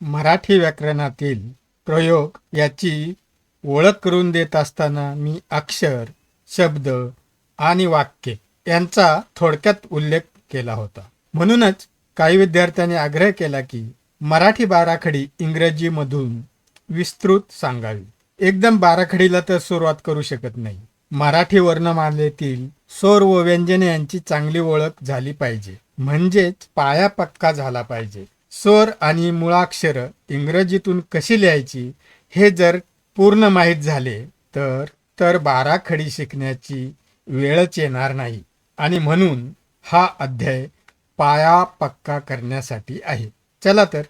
मराठी व्याकरणातील प्रयोग याची ओळख करून देत असताना मी अक्षर शब्द आणि वाक्य यांचा थोडक्यात उल्लेख केला होता. म्हणूनच काही विद्यार्थ्यांनी आग्रह केला की मराठी बाराखडी इंग्रजीमधून विस्तृत सांगावी. एकदम बाराखडीला तर सुरुवात करू शकत नाही. मराठी वर्णमालेतील स्वर व व्यंजने यांची चांगली ओळख झाली पाहिजे. म्हणजेच पाया पक्का झाला पाहिजे. स्वर आणि मुळाक्षर इंग्रजीतून कशी लिहायची हे जर पूर्ण माहीत झाले तर तर बाराखडी शिकण्याची वेळच येणार नाही. आणि म्हणून हा अध्याय पाया पक्का करण्यासाठी आहे. चला तर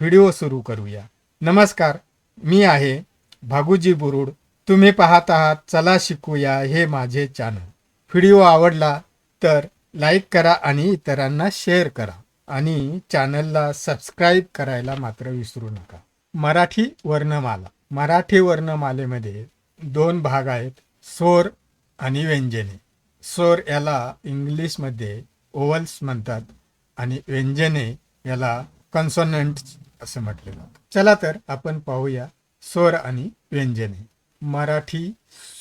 व्हिडिओ सुरू करूया. नमस्कार मी आहे भागुजी बुरुड. तुम्ही पाहत आहात चला शिकूया हे माझे चॅनल व्हिडिओ आवडला तर लाईक करा आणि इतरांना शेअर करा. आणि चॅनलला सबस्क्राईब करायला मात्र विसरू नका. मराठी वर्णमाला. मराठी वर्णमालेमध्ये दोन भाग आहेत स्वर आणि व्यंजने. स्वर याला इंग्लिशमध्ये ओवल्स म्हणतात आणि व्यंजने याला कॉन्सोनंट असं म्हटलं जातं. चला तर आपण पाहूया स्वर आणि व्यंजने. मराठी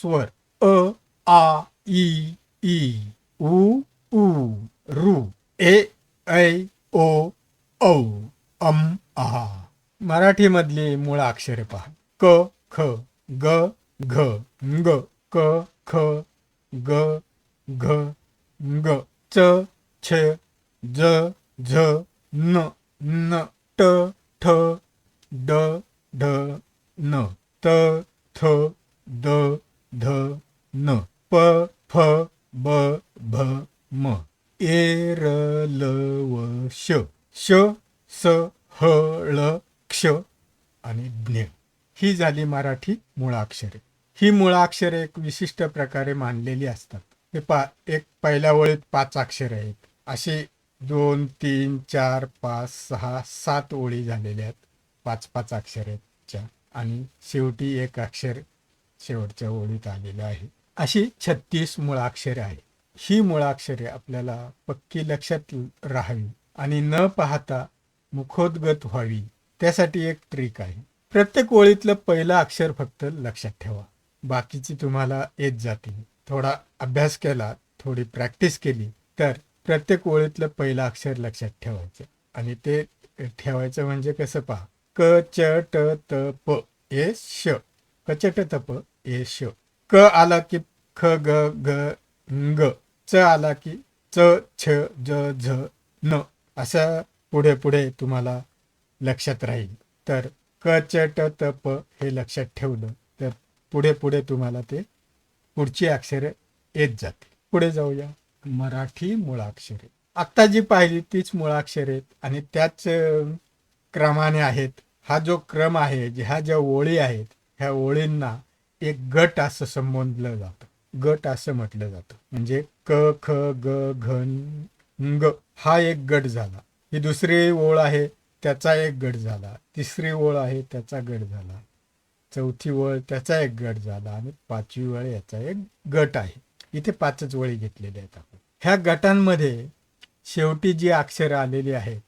स्वर. अ आ ई ई उ ऊ रु ए ऐ ओ औ अम आहा मराठीमधली मूळ अक्षरे पहा. क ख ग घ ग क ख ग घ ग च छ ज झ न न ट ठ ड ढ न. त थ द ध न. प फ ब भ म. ए र ल व श श स ह ळ क्ष आणि ज्ञ. ही झाली मराठी मुळाक्षरे. ही मुळाक्षरे एक विशिष्ट प्रकारे मांडलेली असतात. हे पा एक पहिल्या ओळीत पाच अक्षरं आहेत. असे दोन तीन चार पाच सहा सात ओळी झालेल्या आहेत. पाच पाच अक्षरेच्या आणि शेवटी एक अक्षर शेवटच्या ओळीत आलेलं आहे. अशी छत्तीस मुळाक्षरे आहे ही मुळाक्षरे आपल्याला पक्की लक्षात राहावी आणि न पाहता मुखोद्गत व्हावी. त्यासाठी एक ट्रिक आहे. प्रत्येक ओळीतलं पहिलं अक्षर फक्त लक्षात ठेवा. बाकीची तुम्हाला येत जातील. थोडा अभ्यास केला थोडी प्रॅक्टिस केली तर प्रत्येक ओळीतलं पहिलं अक्षर लक्षात ठेवायचं. आणि ते ठेवायचं म्हणजे कसं पहा? क च ट त प ए श. क च ट त प ए श. क आला की ख ग ग ग च आला की च छ ज झ न असं पुढे पुढे तुम्हाला लक्षात राहील. तर क च ट त प हे लक्षात ठेवलं तर पुढे पुढे तुम्हाला ते पुढची अक्षरे येत जातील. पुढे जाऊया. मराठी मुळाक्षरे. आत्ता जी पाहिली तीच मुळाक्षरे आहेत आणि त्याच क्रमाने आहेत. हा जो क्रम आहे ह्या ज्या ओळी आहेत ह्या ओळींना एक गट असं संबोधलं जातं. गट असं म्हटलं जातं. म्हणजे क ख ग घन ग हा एक गट झाला. ही दुसरी ओळ आहे त्याचा एक गट झाला. तिसरी ओळ आहे त्याचा गट झाला. चौथी ओळ त्याचा एक गट झाला. आणि पाचवी ओळ याचा एक गट आहे. इथे पाचच ओळी घेतलेल्या आहेत आपण. ह्या गटांमध्ये शेवटी जी अक्षरं आलेली आहेत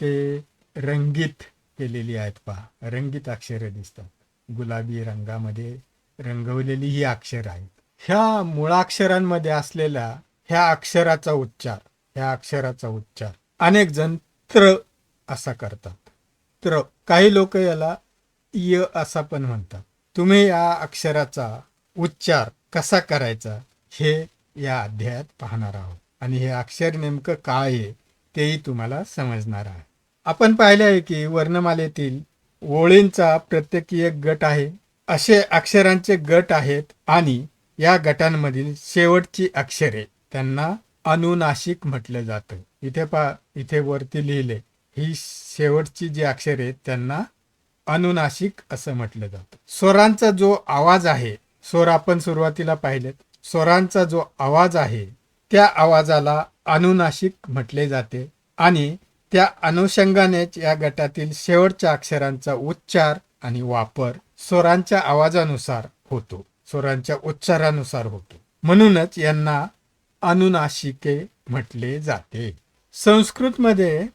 ते रंगीत केलेली आहेत पहा. रंगीत अक्षरं दिसतात. गुलाबी रंगामध्ये रंगवलेली ही अक्षरं आहेत. ह्या मुळाक्षरांमध्ये असलेल्या ह्या अक्षराचा उच्चार ह्या अक्षराचा उच्चार अनेक जण त्र असा करतात. त्र. काही लोक याला य असा पण म्हणतात. तुम्ही या अक्षराचा उच्चार कसा करायचा हे या अध्यायात पाहणार आहोत. आणि हे अक्षर नेमकं काय आहे तेही तुम्हाला समजणार आहे. आपण पाहिले आहे की वर्णमालेतील ओळींचा प्रत्येकी एक गट आहे. असे अक्षरांचे गट आहेत आणि या गटांमधील शेवटची अक्षरे त्यांना अनुनाशिक म्हटलं जातं. इथे पा इथे वरती लिहिले. ही शेवटची जी अक्षरे आहेत त्यांना अनुनाशिक असं म्हटलं जातं. स्वरांचा जो आवाज आहे स्वर आपण सुरुवातीला पाहिलेत स्वरांचा जो आवाज आहे त्या आवाजाला अनुनाशिक म्हटले जाते. आणि त्या अनुषंगानेच या गटातील शेवटच्या अक्षरांचा उच्चार आणि वापर स्वरांच्या आवाजानुसार होतो. स्वरांच्या उच्चारानुसार होतो. म्हणूनच यांना अनुनाशिके म्हटले जाते. संस्कृतमध्ये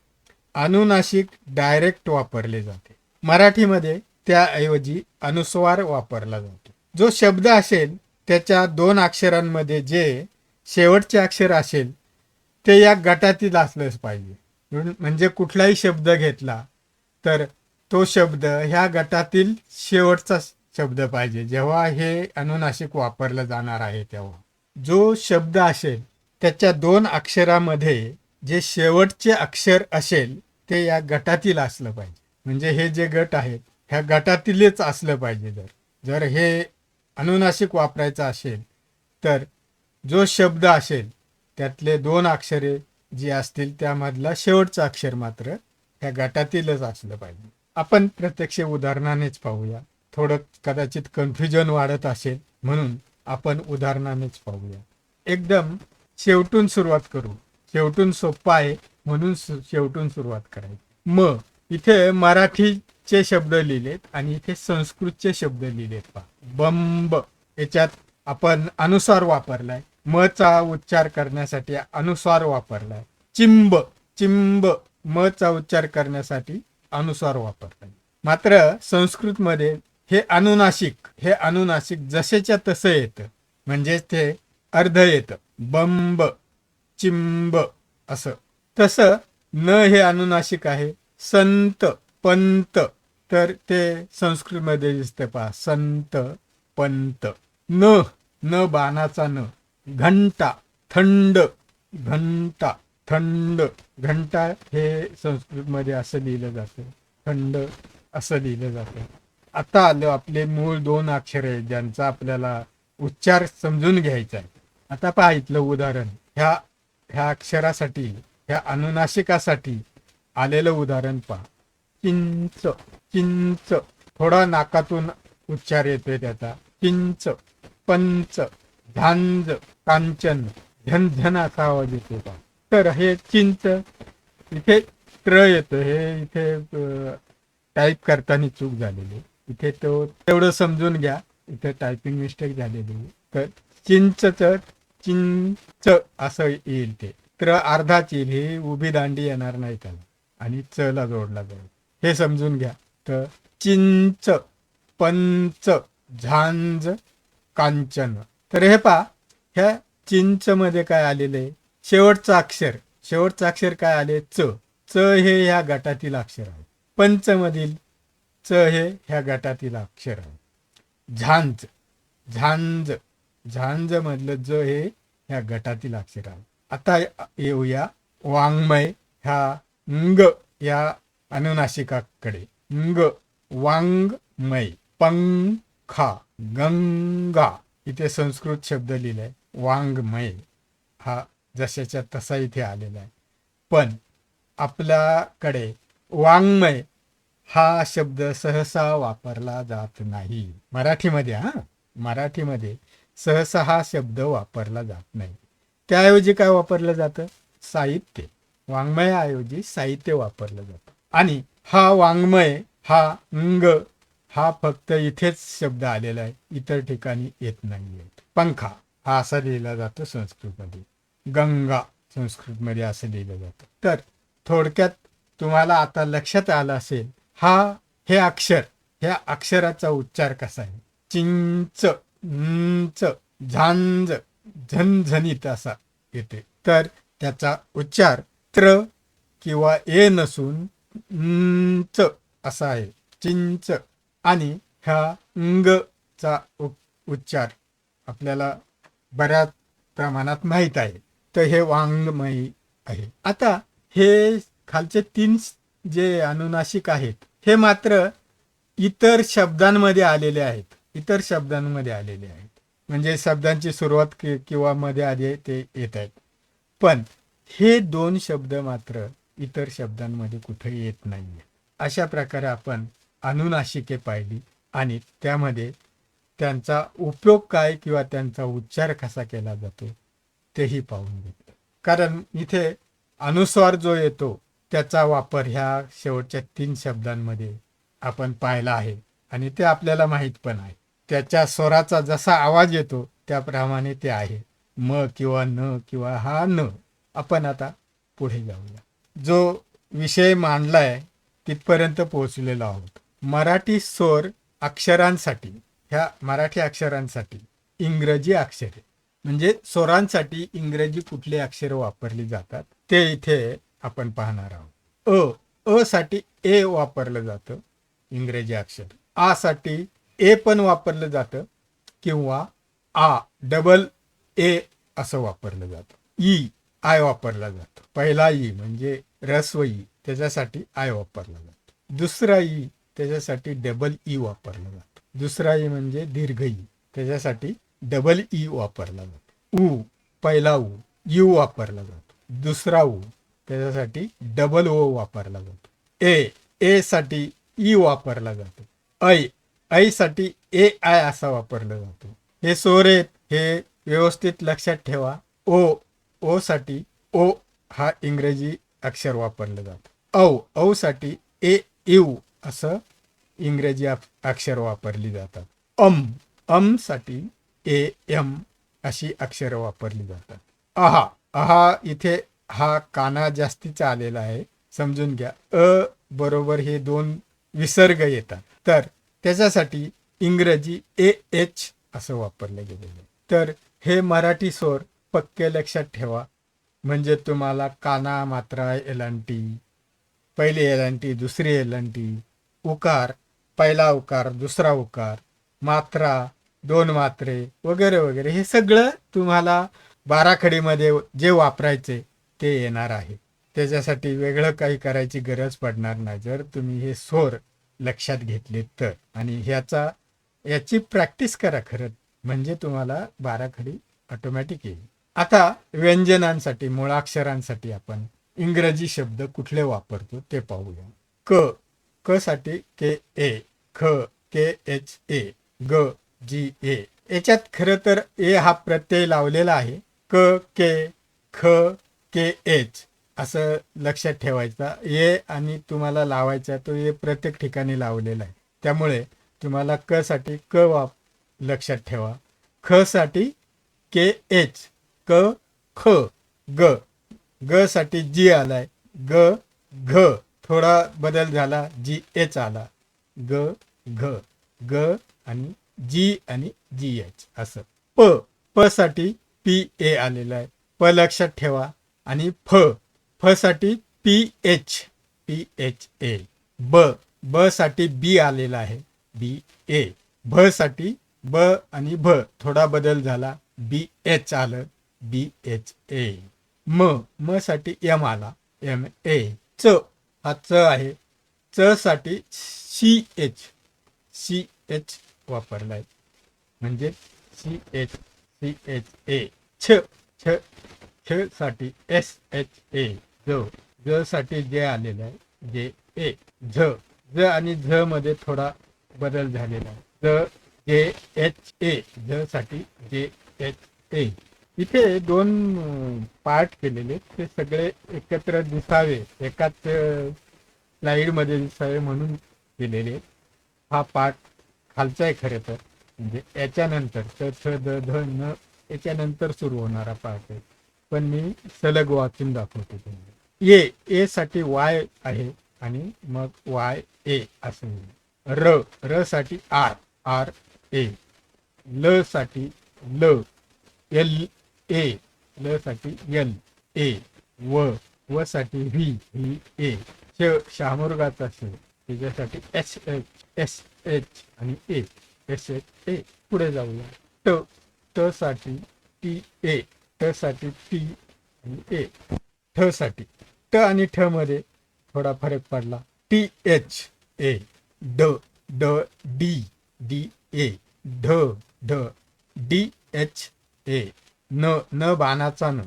अनुनाशिक डायरेक्ट वापरले जाते. मराठीमध्ये त्याऐवजी अनुस्वार वापरला जातो. जो शब्द असेल त्याच्या दोन अक्षरांमध्ये जे शेवटचे अक्षर असेल ते या गटातील असलंच पाहिजे. म्हणजे कुठलाही शब्द घेतला तर तो शब्द ह्या गटातील शेवटचा शब्द पाहिजे. जेव्हा हे अनुनासिक वापरलं जाणार आहे तेव्हा. जो शब्द असेल त्याच्या दोन अक्षरामध्ये जे शेवटचे अक्षर असेल ते या गटातील असलं पाहिजे. म्हणजे हे जे गट आहेत ह्या गटातीलच असलं पाहिजे जर. जर हे अनुनासिक वापरायचं असेल तर जो शब्द असेल त्यातले दोन अक्षरे जी असतील त्यामधला शेवटचं अक्षर मात्र ह्या गटातीलच असलं पाहिजे. आपण प्रत्यक्ष उदाहरणानेच पाहूया. थोडं कदाचित कन्फ्युजन वाढत असेल म्हणून आपण उदाहरणानेच पाहूया. एकदम शेवटून सुरुवात करू. शेवटून सोपा आहे म्हणून शेवटून सुरुवात करायची. म इथे मराठीचे शब्द लिहिलेत आणि इथे संस्कृतचे शब्द लिहिलेत पहा. बंब याच्यात आपण अनुस्वार वापरलाय. म चा उच्चार करण्यासाठी अनुस्वार वापरलाय. चिंब चिंब म चा उच्चार करण्यासाठी अनुस्वार वापरलाय. मात्र संस्कृतमध्ये हे अनुनाशिक हे अनुनाशिक जसेच्या तसं येतं. म्हणजेच ते अर्ध येतं. बंब चिंब असं. तसं न हे अनुनाशिक आहे. संत पंत. तर ते संस्कृतमध्ये दिसतं पहा. संत पंत. न न बाणाचा न. घंटा थंड घंटा थंड. घंटा हे संस्कृतमध्ये असं लिहिलं जातं. थंड असं लिहिलं जातं. आता आलं आपले मूळ दोन अक्षर आहेत ज्यांचा आपल्याला उच्चार समजून घ्यायचा आहे. आता पहा इथलं उदाहरण. ह्या ह्या अक्षरासाठी ह्या अनुनाशिकासाठी आलेलं उदाहरण पहा. चिंच चिंच थोडा नाकातून उच्चार येतोय त्याचा. चिंच पंच झांज कांचन झनझन असा आवाज येतो पहा. तर हे चिंच इथे ट्र येतं हे इथे टाईप करताना चूक झालेली इथे तो तेवढं समजून घ्या. इथे टायपिंग मिस्टेक झालेली तर चिंच चिंच असं येईल ते. तर अर्धाच येईल ही उभी दांडी येणार नाही त्याला. आणि च ला जोडला जाईल. हे समजून घ्या. तर चिंच पंच झांज कांचन. तर हे पा ह्या चिंच मध्ये काय आलेलं आहे? शेवटचं अक्षर. शेवटचं अक्षर काय आले च. च हे ह्या गटातील अक्षर आहे. पंच मधील च हे ह्या गटातील अक्षर. आहे झांज झांज झांज मधलं ज हे ह्या गटातील अक्षर. आहे आता येऊया वाङ्मय ह्या ह्यांग या अनुनाशिकाकडे अंग वाङ्मय पंखा गंगा. इथे संस्कृत शब्द लिहिलाय वाङ्मय. हा जशाच्या तसा इथे आलेला आहे. पण आपल्याकडे वाङ्मय हा शब्द सहसा वापरला जात नाही. मराठीमध्ये हा? मराठीमध्ये सहसा हा शब्द वापरला जात नाही. त्याऐवजी काय वापरलं जातं? साहित्य. वाङ्मयाऐवजी साहित्य वापरलं जातं. आणि हा वाङ्मय हा अंग हा फक्त इथेच शब्द आलेला आहे. इतर ठिकाणी येत नाही पंखा हा असा लिहिला जातो संस्कृतमध्ये. गंगा संस्कृतमध्ये असं लिहिलं जातं. तर थोडक्यात तुम्हाला आता लक्षात आलं असेल हा हे अक्षर ह्या अक्षराचा उच्चार कसा आहे? चिंच उंच झांज झणझणीत असा येते. तर त्याचा उच्चार त्र किंवा ए नसून उंच असा आहे. चिंच आणि ह्या चा उच्चार आपल्याला बऱ्याच प्रमाणात माहीत आहे. तर हे वाङ्मयी आहे. आता हे खालचे तीन जे अनुनाशिक आहेत हे मात्र इतर शब्दांमध्ये आलेले आहेत. इतर शब्दांमध्ये आलेले आहेत. म्हणजे शब्दांची सुरुवात किंवा मध्ये आधी ते येत आहेत. पण हे दोन शब्द मात्र इतर शब्दांमध्ये कुठे येत नाही अशा प्रकारे आपण अनुनाशिके पाहिली आणि त्यामध्ये त्यांचा उपयोग काय किंवा त्यांचा उच्चार कसा केला जातो तेही पाहून घेतलं. कारण इथे अनुस्वार जो येतो त्याचा वापर ह्या शेवटच्या तीन शब्दांमध्ये आपण पाहिला आहे. आणि ते आपल्याला माहीत पण आहे. त्याच्या स्वराचा जसा आवाज येतो त्याप्रमाणे ते आहे. म किंवा न किंवा हा न. आपण आता पुढे जाऊया. जो विषय मांडलाय तिथपर्यंत पोहोचलेलो आहोत. मराठी स्वर अक्षरांसाठी ह्या मराठी अक्षरांसाठी इंग्रजी अक्षरे म्हणजे स्वरांसाठी इंग्रजी कुठली अक्षरे वापरली जातात ते इथे आपण पाहणार आहोत. अ अ साठी ए वापरलं जातं इंग्रजी अक्षर. आ साठी ए पण वापरलं जातं किंवा आ डबल ए असं वापरलं जातं. ई आय वापरला जातो. पहिला ई म्हणजे रस्व ई त्याच्यासाठी आय वापरला जातो. दुसरा ई त्याच्यासाठी डबल ई वापरला जातो. दुसरा ई म्हणजे दीर्घ ई त्याच्यासाठी डबल ई वापरला जातो. उ पहिला उ यू वापरला जातो. दुसरा उ त्याच्यासाठी डबल ओ वापरला जातो. ए ए साठी ई वापरला जातो. ऐ ऐ साठी ए आय असा वापरला जातो. हे सोरेत हे व्यवस्थित लक्षात ठेवा. ओ ओ साठी ओ हा इंग्रजी अक्षर वापरलं जातं. औ औ साठी ए यू असं इंग्रजी अक्षर वापरली जातात. अम अमसाठी ए एम अशी अक्षरं वापरली जातात. अहा अहा इथे हा काना जास्तीचा आलेला आहे. समजून घ्या. अ बरोबर हे दोन विसर्ग येतात. तर त्याच्यासाठी इंग्रजी ए एच असं वापरलं गेलेलं आहे. तर हे मराठी स्वर पक्के लक्षात ठेवा. म्हणजे तुम्हाला काना मात्रा एलांटी पहिली एलांटी दुसरी एलांटी उकार पहिला उकार दुसरा उकार मात्रा दोन मात्रे वगैरे वगैरे हे सगळं तुम्हाला बाराखडीमध्ये जे वापरायचे ते येणार आहे. त्याच्यासाठी वेगळं काही करायची गरज पडणार नाही. जर तुम्ही हे स्वर लक्षात घेतले तर. आणि ह्याचा याची प्रॅक्टिस करा खरं. म्हणजे तुम्हाला बाराखडी ऑटोमॅटिक येईल. आता व्यंजनांसाठी मुळाक्षरांसाठी आपण इंग्रजी शब्द कुठले वापरतो ते पाहूया. क क साठी के ए ख के एच ए ग जी ए. याच्यात खरं तर ए हा प्रत्यय लावलेला आहे. क के ख के एच असं लक्षात ठेवायचा. ए आणि तुम्हाला लावायचा तो ए प्रत्येक ठिकाणी लावलेला आहे. त्यामुळे तुम्हाला क साठी क वाप लक्षात ठेवा. ख साठी के एच क ख ग. ग साठी जी आलाय ग घ. थोडा बदल झाला जी एच आला. ग घ. ग आणि जी आणि जी एच असं. प प साठी पी ए आलेला आहे. प लक्षात ठेवा. आणि फ फ साठी P H P H A. ब ब साठी बी आलेला आहे बी ए. भ साठी ब आणि भ थोडा बदल झाला बी एच आलं बी एच ए. म म साठी एम आला एम ए. च हा च आहे च साठी सी एच सी एच वापरलाय. म्हणजे C H C H A छ छ खेळसाठी एस एच ए ज ज साठी जे आलेलं आहे जे ए झ ज आणि झ मध्ये थोडा बदल झालेला आहे. ज जे एच ए झ साठी जे एच ए इथे दोन पार्ट केलेले ते सगळे एकत्र दिसावे. एकाच स्लाइडमध्ये दिसावे म्हणून केलेले हा पार्ट खालचा आहे खरे तर. म्हणजे याच्यानंतर त छ द ध न याच्यानंतर सुरू होणारा पार्ट आहे. पण मी सलग वाचून दाखवतो ए ए साठी वाय आहे आणि मग वाय ए असं र र साठी आर आर ए. ल साठी ल एल ए. ल साठी एल ए. व व साठी व्ही व्ही ए. श शहामुर्गाचा श त्याच्यासाठी एस एच एस एच आणि ए. एस एच ए. पुढे जाऊया. ट ट साठी टी ए. ट साठी टी आणि ए. ठ साठी. ट आणि ठ मध्ये थोडा फरक पडला. T H. ए. ड. ड. डी. डी. ए. ढ. ढ. डी. एच. ए. न. न बाणाचा न.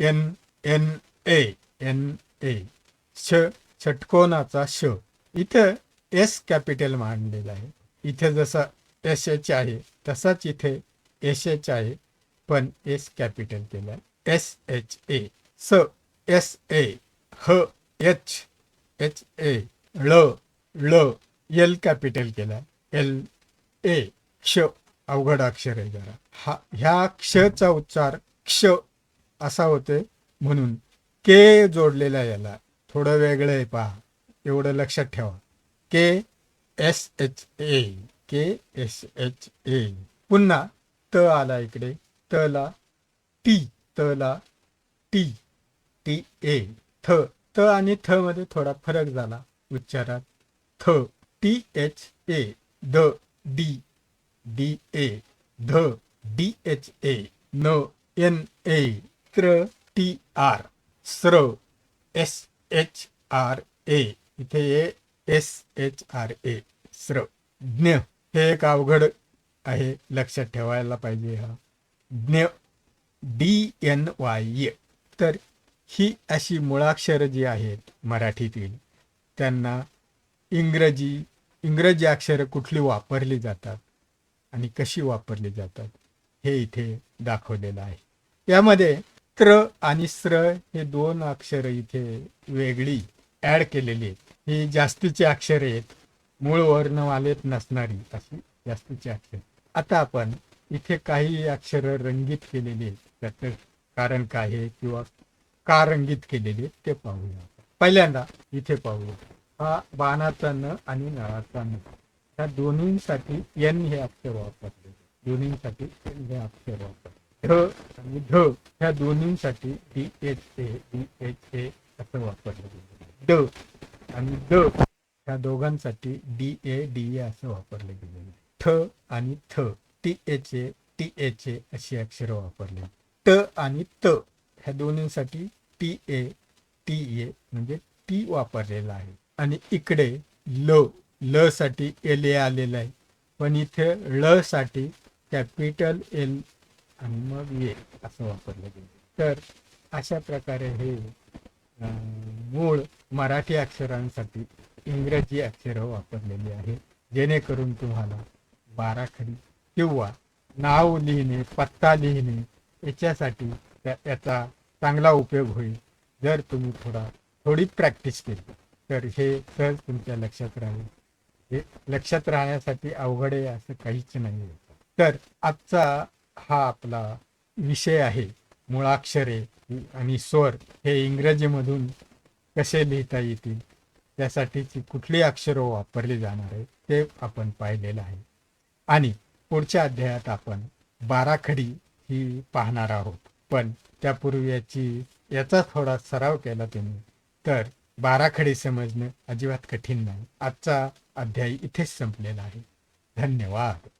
N. N. A. N. A. श. षटकोनाचा श. इथं एस कॅपिटल मांडलेला आहे. इथे जसा एस एच आहे तसाच इथे एस एच आहे. पण एस कॅपिटल केला. एस एच ए स एस ए ह एच एच ए ळ ळ एल कॅपिटल केला. एल ए क्ष अवघड अक्षर आहे जरा. हा ह्या क्षचा उच्चार क्ष असा होते म्हणून के जोडलेला याला. थोडं वेगळं आहे पहा. एवढं लक्षात ठेवा. K S H A K S H A पुन्हा त आला इकडे. तला टी त ला टी टी ए थ त आणि थ मध्ये थोडा फरक झाला उच्चारात. थ टी एच ए द डी डी ए ध डी एच ए न एन ए त्र टी आर स्र एस एच आर ए इथे A S H R A स्र ज्ञ हे एक अवघड आहे लक्षात ठेवायला पाहिजे हा. ज्ञ डी एन वाय तर ही अशी मुळाक्षरं जी आहेत मराठीतील त्यांना इंग्रजी इंग्रजी अक्षरं कुठली वापरली जातात आणि कशी वापरली जातात हे इथे दाखवलेलं आहे. यामध्ये त्र आणि स्र हे दोन अक्षरं इथे वेगळी ऍड केलेली आहेत. ही जास्तीची अक्षरे आहेत. मूळ वर्णवालेत नसणारी अशी जास्तीची अक्षर आता आपण इथे काही अक्षरं रंगीत केलेली आहेत. त्याचं कारण काय आहे किंवा का रंगीत केलेली आहेत ते पाहूया. पहिल्यांदा इथे पाहूया. हा बाणाचा न आणि नळाचा न. या दोन्हींसाठी एन हे अक्षर वापरले. दोन्हींसाठी एन हे अक्षर वापरले. ध आणि ध ह्या दोन्हींसाठी D H A D H A असं वापरलं गेलं ड आणि द ह्या दोघांसाठी डी ए डी ए असं वापरले गेलेलं ठ आणि थ. T H A T H A अशी अक्षरं वापरली. ट आणि त ह्या दोन्हींसाठी टी ए टी ए म्हणजे टी वापरलेला आहे. आणि इकडे ल ल साठी एल ए आलेलं आहे. पण इथे ळ साठी कॅपिटल एल आणि मग ए असं वापरलं गेलं. तर अशा प्रकारे हे मूळ मराठी अक्षरांसाठी इंग्रजी अक्षरं वापरलेली आहेत. जेणेकरून तुम्हाला बाराखडी किंवा नाव लिहिणे पत्ता लिहिणे याच्यासाठी त्या- याचा चांगला उपयोग होईल. जर तुम्ही थोडा थोडी प्रॅक्टिस केली तर हे सहज तुमच्या लक्षात राहील. हे लक्षात राहण्यासाठी अवघड आहे असं काहीच नाही तर आजचा हा आपला विषय आहे मुळाक्षरे आणि स्वर हे इंग्रजीमधून कसे लिहिता येतील त्यासाठीची कुठली अक्षरं वापरली जाणार आहे ते आपण पाहिलेलं आहे. आणि पुढच्या अध्यायात आपण बाराखडी ही पाहणार आहोत. पण त्यापूर्वी याची याचा थोडा सराव केला तुम्ही. तर बाराखडी समजणं अजिबात कठीण नाही. आजचा अध्याय इथेच संपलेला आहे. धन्यवाद.